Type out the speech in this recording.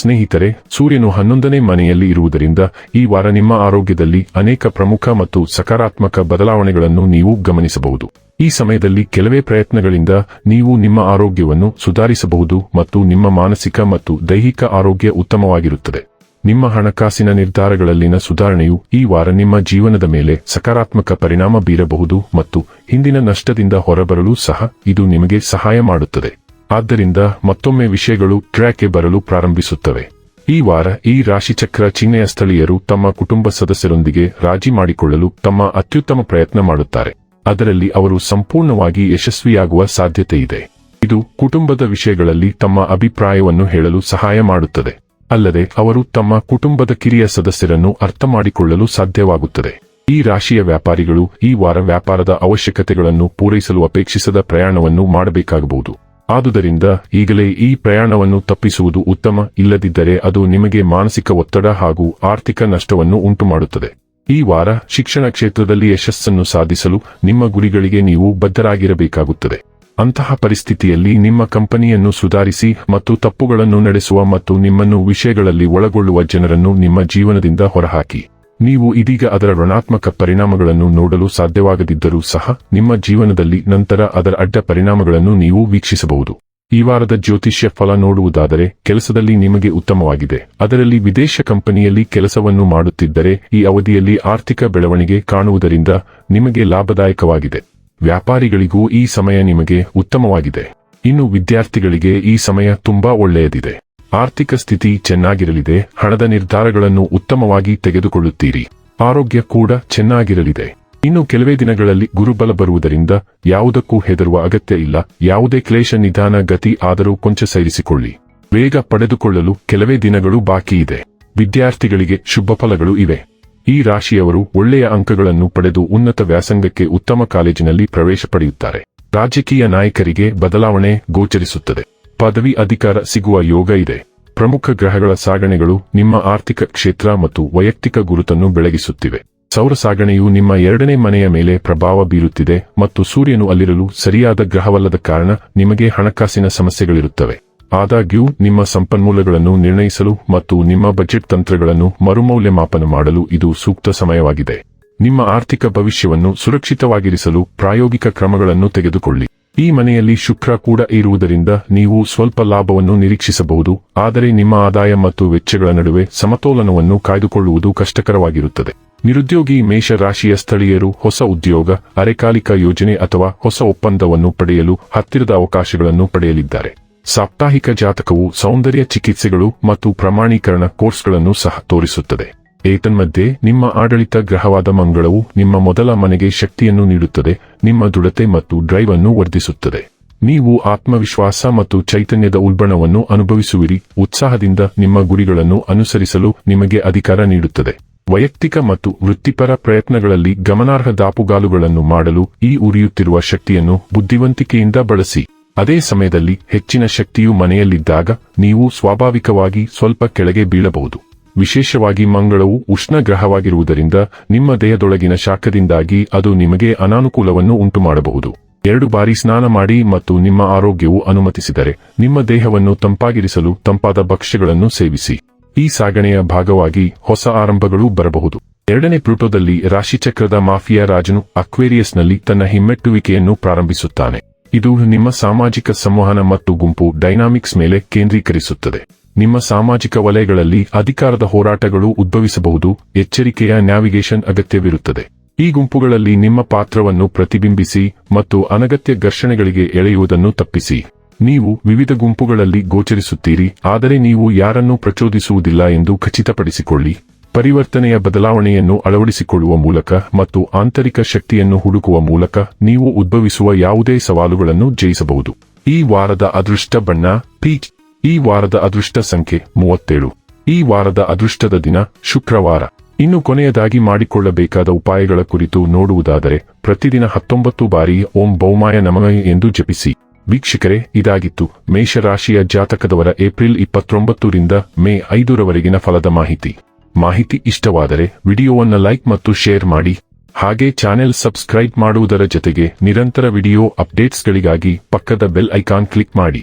ಸ್ನೇಹಿತರೆ, ಸೂರ್ಯನು ಹನ್ನೊಂದನೇ ಮನೆಯಲ್ಲಿ ಇರುವುದರಿಂದ ಈ ವಾರ ನಿಮ್ಮ ಆರೋಗ್ಯದಲ್ಲಿ ಅನೇಕ ಪ್ರಮುಖ ಮತ್ತು ಸಕಾರಾತ್ಮಕ ಬದಲಾವಣೆಗಳನ್ನು ನೀವು ಗಮನಿಸಬಹುದು. ಈ ಸಮಯದಲ್ಲಿ ಕೆಲವೇ ಪ್ರಯತ್ನಗಳಿಂದ ನೀವು ನಿಮ್ಮ ಆರೋಗ್ಯವನ್ನು ಸುಧಾರಿಸಬಹುದು ಮತ್ತು ನಿಮ್ಮ ಮಾನಸಿಕ ಮತ್ತು ದೈಹಿಕ ಆರೋಗ್ಯ ಉತ್ತಮವಾಗಿರುತ್ತದೆ. ನಿಮ್ಮ ಹಣಕಾಸಿನ ನಿರ್ಧಾರಗಳಲ್ಲಿನ ಸುಧಾರಣೆಯು ಈ ವಾರ ನಿಮ್ಮ ಜೀವನದ ಮೇಲೆ ಸಕಾರಾತ್ಮಕ ಪರಿಣಾಮ ಬೀರಬಹುದು ಮತ್ತು ಹಿಂದಿನ ನಷ್ಟದಿಂದ ಹೊರಬರಲು ಸಹ ಇದು ನಿಮಗೆ ಸಹಾಯ ಮಾಡುತ್ತದೆ. ಆದ್ದರಿಂದ ಮತ್ತೊಮ್ಮೆ ವಿಷಯಗಳು ಟ್ರ್ಯಾಕ್ಗೆ ಬರಲು ಪ್ರಾರಂಭಿಸುತ್ತವೆ. ಈ ವಾರ ಈ ರಾಶಿಚಕ್ರ ಚಿಹ್ನೆಯ ಸ್ಥಳೀಯರು ತಮ್ಮ ಕುಟುಂಬ ಸದಸ್ಯರೊಂದಿಗೆ ರಾಜಿ ಮಾಡಿಕೊಳ್ಳಲು ತಮ್ಮ ಅತ್ಯುತ್ತಮ ಪ್ರಯತ್ನ ಮಾಡುತ್ತಾರೆ. ಅದರಲ್ಲಿ ಅವರು ಸಂಪೂರ್ಣವಾಗಿ ಯಶಸ್ವಿಯಾಗುವ ಸಾಧ್ಯತೆ ಇದೆ ಇದು ಕುಟುಂಬದ ವಿಷಯಗಳಲ್ಲಿ ತಮ್ಮ ಅಭಿಪ್ರಾಯವನ್ನು ಹೇಳಲು ಸಹಾಯ ಮಾಡುತ್ತದೆ. ಅಲ್ಲದೆ ಅವರು ತಮ್ಮ ಕುಟುಂಬದ ಕಿರಿಯ ಸದಸ್ಯರನ್ನು ಅರ್ಥ ಮಾಡಿಕೊಳ್ಳಲು ಸಾಧ್ಯವಾಗುತ್ತದೆ. ಈ ರಾಶಿಯ ವ್ಯಾಪಾರಿಗಳು ಈ ವಾರ ವ್ಯಾಪಾರದ ಅವಶ್ಯಕತೆಗಳನ್ನು ಪೂರೈಸಲು ಅಪೇಕ್ಷಿಸದ ಪ್ರಯಾಣವನ್ನು ಮಾಡಬೇಕಾಗಬಹುದು. ಆದುದರಿಂದ ಈಗಲೇ ಈ ಪ್ರಯಾಣವನ್ನು ತಪ್ಪಿಸುವುದು ಉತ್ತಮ, ಇಲ್ಲದಿದ್ದರೆ ಅದು ನಿಮಗೆ ಮಾನಸಿಕ ಒತ್ತಡ ಹಾಗೂ ಆರ್ಥಿಕ ನಷ್ಟವನ್ನು ಉಂಟುಮಾಡುತ್ತದೆ. ಈ ವಾರ ಶಿಕ್ಷಣ ಕ್ಷೇತ್ರದಲ್ಲಿ ಯಶಸ್ಸನ್ನು ಸಾಧಿಸಲು ನಿಮ್ಮ ಗುರಿಗಳಿಗೆ ನೀವು ಬದ್ಧರಾಗಿರಬೇಕಾಗುತ್ತದೆ. ಅಂತಹ ಪರಿಸ್ಥಿತಿಯಲ್ಲಿ ನಿಮ್ಮ ಕಂಪನಿಯನ್ನು ಸುಧಾರಿಸಿ ಮತ್ತು ತಪ್ಪುಗಳನ್ನು ನಡೆಸುವ ಮತ್ತು ನಿಮ್ಮನ್ನು ವಿಷಯಗಳಲ್ಲಿ ಒಳಗೊಳ್ಳುವ ಜನರನ್ನು ನಿಮ್ಮ ಜೀವನದಿಂದ ಹೊರಹಾಕಿ. ನೀವು ಇದೀಗ ಅದರ ಋಣಾತ್ಮಕ ಪರಿಣಾಮಗಳನ್ನು ನೋಡಲು ಸಾಧ್ಯವಾಗದಿದ್ದರೂ ಸಹ, ನಿಮ್ಮ ಜೀವನದಲ್ಲಿ ನಂತರ ಅದರ ಅಡ್ಡ ಪರಿಣಾಮಗಳನ್ನು ನೀವು ವೀಕ್ಷಿಸಬಹುದು. ಈ ವಾರದ ಜ್ಯೋತಿಷ್ಯ ಫಲ ನೋಡುವುದಾದರೆ, ಕೆಲಸದಲ್ಲಿ ನಿಮಗೆ ಉತ್ತಮವಾಗಿದೆ. ಅದರಲ್ಲಿ ವಿದೇಶ ಕಂಪನಿಯಲ್ಲಿ ಕೆಲಸವನ್ನು ಮಾಡುತ್ತಿದ್ದರೆ, ಈ ಅವಧಿಯಲ್ಲಿ ಆರ್ಥಿಕ ಬೆಳವಣಿಗೆ ಕಾಣುವುದರಿಂದ ನಿಮಗೆ ಲಾಭದಾಯಕವಾಗಿದೆ. ವ್ಯಾಪಾರಿಗಳಿಗೂ ಈ ಸಮಯ ನಿಮಗೆ ಉತ್ತಮವಾಗಿದೆ. ಇನ್ನು ವಿದ್ಯಾರ್ಥಿಗಳಿಗೆ ಈ ಸಮಯ ತುಂಬಾ ಒಳ್ಳೆಯದಿದೆ. ಆರ್ಥಿಕ ಸ್ಥಿತಿ ಚೆನ್ನಾಗಿರಲಿದೆ, ಹಣದ ನಿರ್ಧಾರಗಳನ್ನು ಉತ್ತಮವಾಗಿ ತೆಗೆದುಕೊಳ್ಳುತ್ತೀರಿ. ಆರೋಗ್ಯ ಕೂಡ ಚೆನ್ನಾಗಿರಲಿದೆ. ಇನ್ನು ಕೆಲವೇ ದಿನಗಳಲ್ಲಿ ಗುರುಬಲ ಬರುವುದರಿಂದ ಯಾವುದಕ್ಕೂ ಹೆದರುವ ಅಗತ್ಯ ಇಲ್ಲ. ಯಾವುದೇ ಕ್ಲೇಶ, ನಿಧಾನ, ಗತಿ ಆದರೂ ಕೊಂಚ ಸೈರಿಸಿಕೊಳ್ಳಿ. ವೇಗ ಪಡೆದುಕೊಳ್ಳಲು ಕೆಲವೇ ದಿನಗಳು ಬಾಕಿ ಇದೆ. ವಿದ್ಯಾರ್ಥಿಗಳಿಗೆ ಶುಭ ಫಲಗಳು ಇವೆ. ಈ ರಾಶಿಯವರು ಒಳ್ಳೆಯ ಅಂಕಗಳನ್ನು ಪಡೆದು ಉನ್ನತ ವ್ಯಾಸಂಗಕ್ಕೆ ಉತ್ತಮ ಕಾಲೇಜಿನಲ್ಲಿ ಪ್ರವೇಶ ಪಡೆಯುತ್ತಾರೆ. ರಾಜಕೀಯ ನಾಯಕರಿಗೆ ಬದಲಾವಣೆ ಗೋಚರಿಸುತ್ತದೆ. ಪದವಿ ಅಧಿಕಾರ ಸಿಗುವ ಯೋಗ ಇದೆ. ಪ್ರಮುಖ ಗ್ರಹಗಳ ಸಾಗಣೆಗಳು ನಿಮ್ಮ ಆರ್ಥಿಕ ಕ್ಷೇತ್ರ ಮತ್ತು ವೈಯಕ್ತಿಕ ಗುರುತನ್ನು ಬೆಳಗಿಸುತ್ತಿವೆ. ಸೌರ ಸಾಗಣೆಯು ನಿಮ್ಮ ಎರಡನೇ ಮನೆಯ ಮೇಲೆ ಪ್ರಭಾವ ಬೀರುತ್ತಿದೆ ಮತ್ತು ಸೂರ್ಯನು ಅಲ್ಲಿರಲು ಸರಿಯಾದ ಗ್ರಹವಲ್ಲದ ಕಾರಣ ನಿಮಗೆ ಹಣಕಾಸಿನ ಸಮಸ್ಯೆಗಳಿರುತ್ತವೆ. ಆದಾಗ್ಯೂ, ನಿಮ್ಮ ಸಂಪನ್ಮೂಲಗಳನ್ನು ನಿರ್ಣಯಿಸಲು ಮತ್ತು ನಿಮ್ಮ ಬಜೆಟ್ ತಂತ್ರಗಳನ್ನು ಮರುಮೌಲ್ಯಮಾಪನ ಮಾಡಲು ಇದು ಸೂಕ್ತ ಸಮಯವಾಗಿದೆ. ನಿಮ್ಮ ಆರ್ಥಿಕ ಭವಿಷ್ಯವನ್ನು ಸುರಕ್ಷಿತವಾಗಿರಿಸಲು ಪ್ರಾಯೋಗಿಕ ಕ್ರಮಗಳನ್ನು ತೆಗೆದುಕೊಳ್ಳಿ. ಈ ಮನೆಯಲ್ಲಿ ಶುಕ್ರ ಕೂಡ ಇರುವುದರಿಂದ ನೀವು ಸ್ವಲ್ಪ ಲಾಭವನ್ನು ನಿರೀಕ್ಷಿಸಬಹುದು, ಆದರೆ ನಿಮ್ಮ ಆದಾಯ ಮತ್ತು ವೆಚ್ಚಗಳ ನಡುವೆ ಸಮತೋಲನವನ್ನು ಕಾಯ್ದುಕೊಳ್ಳುವುದು ಕಷ್ಟಕರವಾಗಿರುತ್ತದೆ. ನಿರುದ್ಯೋಗಿ ಮೇಷ ರಾಶಿಯ ಸ್ಥಳೀಯರು ಹೊಸ ಉದ್ಯೋಗ, ಅರೆಕಾಲಿಕ ಯೋಜನೆ ಅಥವಾ ಹೊಸ ಒಪ್ಪಂದವನ್ನು ಪಡೆಯಲು ಹತ್ತಿರದ ಅವಕಾಶಗಳನ್ನು ಪಡೆಯಲಿದ್ದಾರೆ. ಸಾಪ್ತಾಹಿಕ ಜಾತಕವು ಸೌಂದರ್ಯ ಚಿಕಿತ್ಸೆಗಳು ಮತ್ತು ಪ್ರಮಾಣೀಕರಣ ಕೋರ್ಸ್ಗಳನ್ನು ಸಹ ತೋರಿಸುತ್ತದೆ. ಏತನ್ಮಧ್ಯೆ ನಿಮ್ಮ ಆಡಳಿತ ಗ್ರಹವಾದ ಮಂಗಳವು ನಿಮ್ಮ ಮೊದಲ ಮನೆಗೆ ಶಕ್ತಿಯನ್ನು ನೀಡುತ್ತದೆ, ನಿಮ್ಮ ದೃಢತೆ ಮತ್ತು ಡ್ರೈವ್ ಅನ್ನು ವರ್ಧಿಸುತ್ತದೆ. ನೀವು ಆತ್ಮವಿಶ್ವಾಸ ಮತ್ತು ಚೈತನ್ಯದ ಉಲ್ಬಣವನ್ನು ಅನುಭವಿಸುವಿರಿ, ಉತ್ಸಾಹದಿಂದ ನಿಮ್ಮ ಗುರಿಗಳನ್ನು ಅನುಸರಿಸಲು ನಿಮಗೆ ಅಧಿಕಾರ ನೀಡುತ್ತದೆ. ವೈಯಕ್ತಿಕ ಮತ್ತು ವೃತ್ತಿಪರ ಪ್ರಯತ್ನಗಳಲ್ಲಿ ಗಮನಾರ್ಹ ದಾಪುಗಾಲುಗಳನ್ನು ಮಾಡಲು ಈ ಉರಿಯುತ್ತಿರುವ ಶಕ್ತಿಯನ್ನು ಬುದ್ಧಿವಂತಿಕೆಯಿಂದ ಬಳಸಿ. ಅದೇ ಸಮಯದಲ್ಲಿ ಹೆಚ್ಚಿನ ಶಕ್ತಿಯು ಮನೆಯಲ್ಲಿದ್ದಾಗ ನೀವು ಸ್ವಾಭಾವಿಕವಾಗಿ ಸ್ವಲ್ಪ ಕೆಳಗೆ ಬೀಳಬಹುದು. ವಿಶೇಷವಾಗಿ ಮಂಗಳವು ಉಷ್ಣ ಗ್ರಹವಾಗಿರುವುದರಿಂದ ನಿಮ್ಮ ದೇಹದೊಳಗಿನ ಶಾಖದಿಂದಾಗಿ ಅದು ನಿಮಗೆ ಅನಾನುಕೂಲವನ್ನು ಉಂಟುಮಾಡಬಹುದು. ಎರಡು ಬಾರಿ ಸ್ನಾನ ಮಾಡಿ ಮತ್ತು ನಿಮ್ಮ ಆರೋಗ್ಯವು ಅನುಮತಿಸಿದರೆ ನಿಮ್ಮ ದೇಹವನ್ನು ತಂಪಾಗಿರಿಸಲು ತಂಪಾದ ಭಕ್ಷ್ಯಗಳನ್ನು ಸೇವಿಸಿ. ಈ ಸಾಗಣೆಯ ಭಾಗವಾಗಿ ಹೊಸ ಆರಂಭಗಳು ಬರಬಹುದು. ಎರಡನೇ ಪ್ಲೂಟೋದಲ್ಲಿ ರಾಶಿಚಕ್ರದ ಮಾಫಿಯಾ ರಾಜನು ಅಕ್ವೇರಿಯಸ್ನಲ್ಲಿ ತನ್ನ ಹಿಮ್ಮೆಟ್ಟುವಿಕೆಯನ್ನು ಪ್ರಾರಂಭಿಸುತ್ತಾನೆ. ಇದು ನಿಮ್ಮ ಸಾಮಾಜಿಕ ಸಂವಹನ ಮತ್ತು ಗುಂಪು ಡೈನಾಮಿಕ್ಸ್ ಮೇಲೆ ಕೇಂದ್ರೀಕರಿಸುತ್ತದೆ. ನಿಮ್ಮ ಸಾಮಾಜಿಕ ವಲಯಗಳಲ್ಲಿ ಅಧಿಕಾರದ ಹೋರಾಟಗಳು ಉದ್ಭವಿಸಬಹುದು, ಎಚ್ಚರಿಕೆಯ ನ್ಯಾವಿಗೇಷನ್ ಅಗತ್ಯವಿರುತ್ತದೆ. ಈ ಗುಂಪುಗಳಲ್ಲಿ ನಿಮ್ಮ ಪಾತ್ರವನ್ನು ಪ್ರತಿಬಿಂಬಿಸಿ ಮತ್ತು ಅನಗತ್ಯ ಘರ್ಷಣೆಗಳಿಗೆ ಎಳೆಯುವುದನ್ನು ತಪ್ಪಿಸಿ. ನೀವು ವಿವಿಧ ಗುಂಪುಗಳಲ್ಲಿ ಗೋಚರಿಸುತ್ತೀರಿ, ಆದರೆ ನೀವು ಯಾರನ್ನೂ ಪ್ರಚೋದಿಸುವುದಿಲ್ಲ ಎಂದು ಖಚಿತಪಡಿಸಿಕೊಳ್ಳಿ. ಪರಿವರ್ತನೆಯ ಬದಲಾವಣೆಯನ್ನು ಅಳವಡಿಸಿಕೊಳ್ಳುವ ಮೂಲಕ ಮತ್ತು ಆಂತರಿಕ ಶಕ್ತಿಯನ್ನು ಹುಡುಕುವ ಮೂಲಕ ನೀವು ಉದ್ಭವಿಸುವ ಯಾವುದೇ ಸವಾಲುಗಳನ್ನು ಜಯಿಸಬಹುದು. ಈ ವಾರದ ಅದೃಷ್ಟ ಬಣ್ಣ, ಪೀಚ್ ಈ ವಾರದ ಅದೃಷ್ಟ ಸಂಖ್ಯೆ ಮೂವತ್ತೇಳು. ಈ ವಾರದ ಅದೃಷ್ಟದ ದಿನ ಶುಕ್ರವಾರ. ಇನ್ನು ಕೊನೆಯದಾಗಿ ಮಾಡಿಕೊಳ್ಳಬೇಕಾದ ಉಪಾಯಗಳ ಕುರಿತು ನೋಡುವುದಾದರೆ ಪ್ರತಿದಿನ ಹತ್ತೊಂಬತ್ತು ಬಾರಿ ಓಂ ಬೌಮಾಯ ನಮಃ ಎಂದು ಜಪಿಸಿ. ವೀಕ್ಷಕರೇ, ಇದಾಗಿತ್ತು ಮೇಷರಾಶಿಯ ಜಾತಕದವರ ಏಪ್ರಿಲ್ ಇಪ್ಪತ್ತೊಂಬತ್ತರಿಂದ ಮೇ ಐದರವರೆಗಿನ ಫಲದ ಮಾಹಿತಿ. ಮಾಹಿತಿ ಇಷ್ಟವಾದರೆ ವಿಡಿಯೋವನ್ನು ಲೈಕ್ ಮತ್ತು ಶೇರ್ ಮಾಡಿ. ಹಾಗೆ ಚಾನೆಲ್ ಸಬ್ಸ್ಕ್ರೈಬ್ ಮಾಡುವುದರ ಜೊತೆಗೆ ನಿರಂತರ ವಿಡಿಯೋ ಅಪ್ಡೇಟ್ಸ್ಗಳಿಗಾಗಿ ಪಕ್ಕದ ಬೆಲ್ ಐಕಾನ್ ಕ್ಲಿಕ್ ಮಾಡಿ.